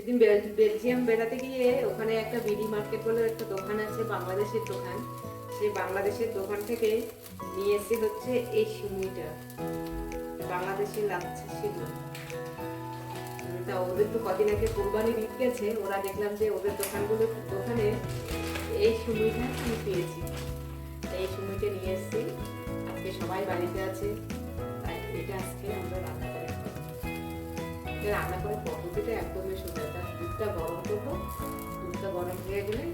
সেদিন bell- Belgium বেড়াতে গিয়ে ওখানে একটা বিডি মার্কেট বলে একটা দোকান আছে, বাংলাদেশের দোকান। সেই বাংলাদেশের দোকান থেকে নিয়ে এসে হচ্ছে এই সিমুইটা বাংলাদেশের লাগছে সিমুই তা ওদের তো কদিন আগে কোরবানি ঈদ গেছে, ওরা দেখলাম যে ওদের দোকানগুলো, দোকানে এই সিমুইটা আমি পেয়েছি। এই সিমুইটা নিয়ে এসেছি। আজকে সবাই বাড়িতে আছে। তাই এটা আজকে আমরা রান্না রান্না করে পদ্ধতিটা একদমই সোজা দুধটা গরম করব, দুধটা গরম হয়ে গেলে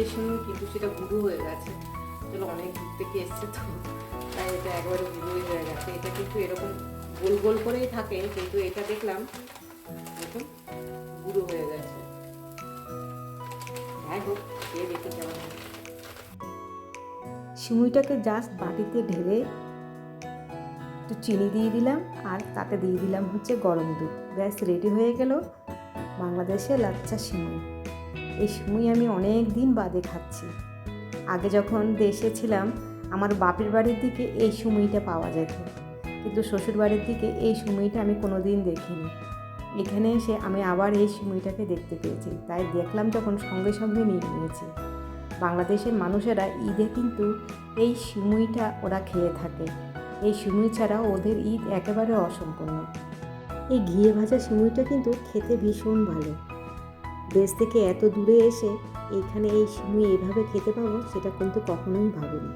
এই শুনুন কিন্তু সেটা গুঁড়ো হয়ে গেছে। চলো অনেক দূর থেকে এসছে তো, তাই এটা একবারে গুঁড়োই হয়ে গেছে। এটা কিন্তু এরকম গোল গোল করেই থাকে, কিন্তু এটা দেখলাম এরকম গুঁড়ো হয়ে গেছে। সিমুইটাকে জাস্ট বাটিতে ঢেলে একটু চিনি দিয়ে দিলাম, আর তাতে দিয়ে দিলাম হচ্ছে গরম দুধ। ব্যাস রেডি হয়ে গেল বাংলাদেশে লাচ্চা সিমুই। এই সিমুই আমি অনেক দিন বাদে খাচ্ছি। আগে যখন দেশে ছিলাম, আমার বাপের বাড়ির দিকে এই সিমুইটা পাওয়া যেত। কিন্তু শ্বশুর বাড়ির দিকে এই সিমুইটা আমি কোনো দিন দেখিনি। এখানে এসে আমি আবার এই সিমুইটাকে দেখতে পেয়েছি। তাই দেখলাম তখন সঙ্গে সঙ্গে নিয়ে নিয়েছি। বাংলাদেশের মানুষেরা ঈদে কিন্তু এই সিমুইটা ওরা খেয়ে থাকে। এই সিমুই ছাড়া ওদের ঈদ একেবারে অসম্পূর্ণ। এই ঘিয়ে ভাজা সিমুইটা কিন্তু খেতে ভীষণ ভালো। দেশ থেকে এত দূরে এসে এখানে এই সিমুই এভাবে খেতে পাবো, সেটা কিন্তু কখনোই ভাবিনি।